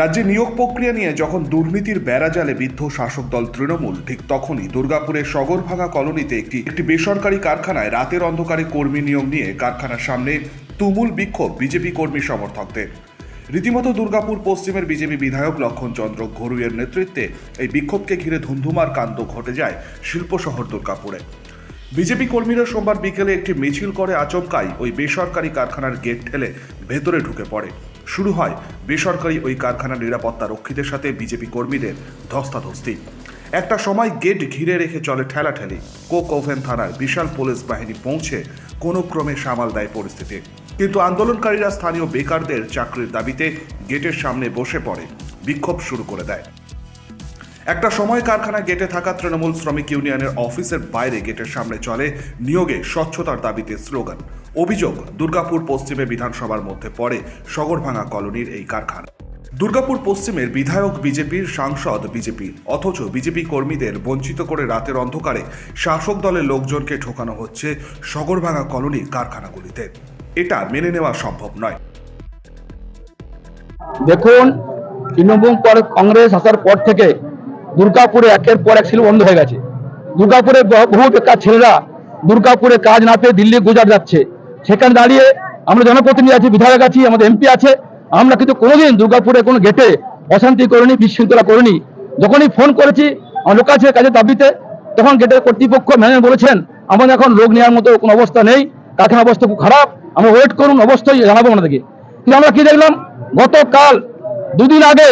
রাজ্যে নিয়োগ প্রক্রিয়া নিয়ে যখন দুর্নীতির বেড়াজালে বিদ্ধ শাসক দল তৃণমূল, ঠিক তখনই দুর্গাপুরের সগরভাঙা কলোনিতে একটি একটি বেসরকারি কারখানায় রাতের অন্ধকারে কর্মী নিয়োগ নিয়ে কারখানার সামনে তুমুল বিক্ষোভ বিজেপি কর্মী সমর্থকদের। রীতিমতো দুর্গাপুর পশ্চিমের বিজেপি বিধায়ক লক্ষণচন্দ্র ঘরুইয়ের নেতৃত্বে এই বিক্ষোভকে ঘিরে ধুন্ধুমার কাণ্ড ঘটে যায় শিল্প শহর দুর্গাপুরে। বিজেপি কর্মীরা সোমবার বিকেলে একটি মিছিল করে আচমকাই ওই বেসরকারি কারখানার গেট ঠেলে ভেতরে ঢুকে পড়ে। শুরু হয় বেসরকারি ওই কারখানার নিরাপত্তা রক্ষীদের সাথে বিজেপি কর্মীদের ধস্তাধস্তি। একটা সময় গেট ঘিরে রেখে চলে ঠেলাঠেলি। কোক ওভেন থানার বিশাল পুলিশ বাহিনী পৌঁছে কোনো ক্রমে সামাল দেয় পরিস্থিতি। কিন্তু আন্দোলনকারীরা স্থানীয় বেকারদের চাকরির দাবিতে গেটের সামনে বসে পড়ে, বিক্ষোভ শুরু করে দেয়। একটা সময় কারখানা গেটে থাকা তৃণমূল শ্রমিক ইউনিয়নের অফিসের বাইরে গেটের সামনে চলে নিয়োগে স্বচ্ছতার দাবিতে স্লোগান। অভিযোগ, দুর্গাপুর পশ্চিমে বিধানসভার মধ্যে পড়ে সগরভাঙা কলোনির এই কারখানা। দুর্গাপুর পশ্চিমের বিধায়ক বিজেপির সাংসদ বিজেপি, অথচ বিজেপি কর্মীদের বঞ্চিত করে রাতের অন্ধকারে শাসক দলের লোকজনকে ঠোকানো হচ্ছে সগরভাঙা কলোনির কারখানাগুলিতে। এটা মেনে নেওয়া সম্ভব নয়। দেখুন, তৃণমূল কংগ্রেস আসার পর থেকে দুর্গাপুরে একের পর এক ছিল বন্ধ হয়ে গেছে। দুর্গাপুরে বহু বেকার ছেলেরা দুর্গাপুরে কাজ না পেয়ে দিল্লি, গুজরাট যাচ্ছে। সেখানে দাঁড়িয়ে আমরা জনপ্রতিনিধি আছি, বিধায়ক আছি, আমাদের এমপি আছে। আমরা কিন্তু কোনোদিন দুর্গাপুরে কোনো গেটে অশান্তি করিনি, বিশৃঙ্খলা করিনি। যখনই ফোন করেছি আমার লোক আছে কাজের দাবিতে, তখন গেটের কর্তৃপক্ষ ম্যানেজার বলেছেন, আমাদের এখন রোগ নেওয়ার মতো কোনো অবস্থা নেই কারখানা অবস্থা খুব খারাপ, আমরা ওয়েট করুন, অবশ্যই জানাব আপনাদেরকে কিন্তু আমরা কি দেখলাম? গতকাল দুদিন আগে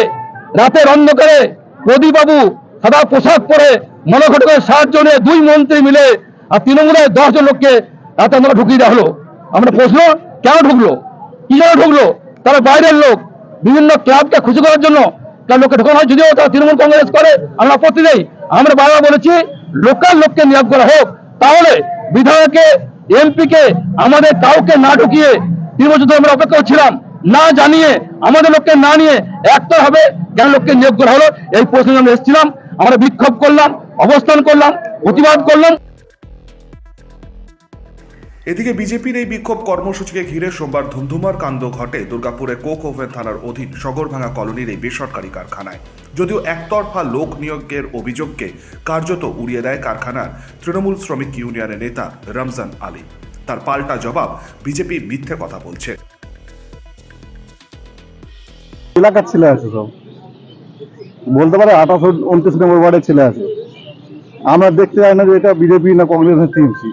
রাতের অন্ধকারে প্রদীপবাবু সাদা পোশাক পরে মনোঘটকের সাহায্য নিয়ে দুই মন্ত্রী মিলে আর তৃণমূলের দশজন লোককে রাতে আমরা ঢুকিয়ে দেওয়া হলো। আমরা প্রশ্ন, কেন ঢুকলো? কি জন্য ঢুকলো? তারা বাইরের লোক, বিভিন্ন ক্লাবকে খুশি করার জন্য তার লোককে ঢোকানো হয়। যদিও তারা তৃণমূল কংগ্রেস করে, আমরা আপত্তি নেই। আমরা বারবার বলেছি, লোকাল লোককে নিয়োগ করা হোক। তাহলে বিধায়কে, এমপিকে, আমাদের কাউকে না ঢুকিয়ে তিন বছর ধরে আমরা অপেক্ষা করছিলাম। না জানিয়ে, আমাদের লোককে না নিয়ে একটা হবে। কেন লোককে নিয়োগ করা হলো এই প্রশ্নে আমরা এসেছিলাম। আমরা বিক্ষোভ করলাম অবস্থান করলাম প্রতিবাদ করলাম। এদিকে বিজেপির এই বিক্ষোভ কর্মসূচিকে ঘিরে সোমবার ধুমধুমার কাণ্ড ঘটে দুর্গাপুরে কোক ওভেন থানার অধীন সগরভাঙা কলোনির এই বেসরকারি কারখানায়। যদিও একতরফা লোক নিয়োগের অভিযোগকে কার্যত উড়িয়ে দেয় কারখানার তৃণমূল শ্রমিক ইউনিয়নের নেতা রমজান আলী। তার পাল্টা জবাব বিজেপি মিথ্যে কথা বলছে। এলাকার ছেলে আছে সব। বলতে পারে আঠাশ উনত্রিশ নম্বর ওয়ার্ডের ছেলে আছে। আমরা দেখতে চাই না যে এটা বিজেপি না কংগ্রেসের টিএমসি।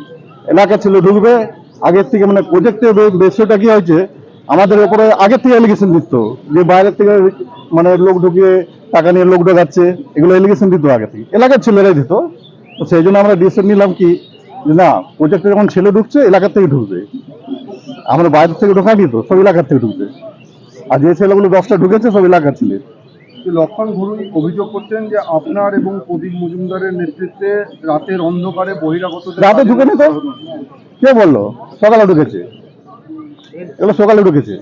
এলাকার ছেলে ঢুকবে, আগের থেকে মানে প্রজেক্টের বেশিটা কি হয়েছে, আমাদের ওপরে আগের থেকে এলিগেশন দিত, যে বাইরের থেকে মানে লোক ঢুকিয়ে টাকা নিয়ে লোক ঢোকাচ্ছে, এগুলো এলিগেশন দিত আগে থেকে। এলাকার ছেলেরাই দিত। তো সেই জন্য আমরা ডিসিশন নিলাম কি, যে না, প্রজেক্টে যখন ছেলে ঢুকছে, এলাকার থেকে ঢুকবে। আমরা বাইরের থেকে ঢোকা তো, সব এলাকার থেকে ঢুকবে। আর যে ছেলেগুলো দশটা ঢুকেছে, সব এলাকার ছেলে। লক্ষণ ঘুরুই অভিযোগ করছেন যে আপনার এবং প্রদীপ মজুমদারের নেতৃত্বে রাতের অন্ধকারে বহিরাগত রাতে ঢুকেনি তো? কে বলল? সকালে ঢুকেছে। এগুলো সকালে ঢুকেছে।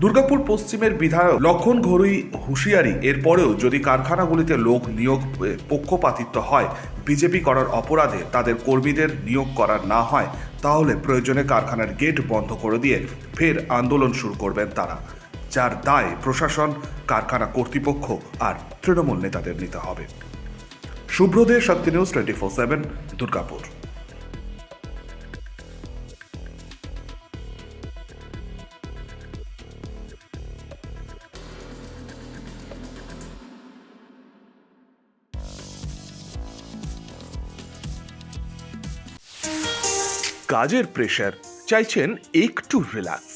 দুর্গাপুর পশ্চিমের বিধায়ক লক্ষণ ঘরুই হুঁশিয়ারি। এরপরেও যদি কারখানাগুলিতে লোক নিয়োগ পক্ষপাতিত্ব হয় বিজেপি করার অপরাধে তাদের কর্মীদের নিয়োগ করার না হয় তাহলে প্রয়োজনে কারখানার গেট বন্ধ করে দিয়ে ফের আন্দোলন শুরু করবেন তারা। যার দায় প্রশাসন কারখানা কর্তৃপক্ষ আর তৃণমূল নেতাদের নিতে হবে। শুভ্রদের শক্তি news twenty four seven Durgapur. কাজের প্রেশার চাইছেন একটু relax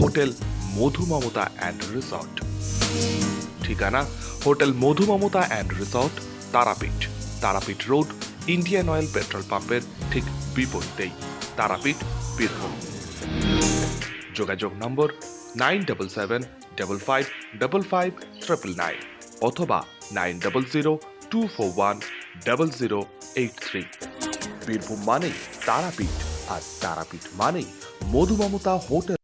hotel Madhumamata and resort. ঠিকানা, hotel Madhumamata and resort, Tarapith. Tarapith road, Indian Oil petrol পাম্পের ঠিক বিপরীতেই। তারাপীঠ, বীরভূম। যোগাযোগ নম্বর nine double seven, double five double five, triple nine অথবা nine double zero, two four one, double zero eight three. Birbhum মানেই তারাপীঠ, আর তারাপীঠ মানেই Madhumamata hotel.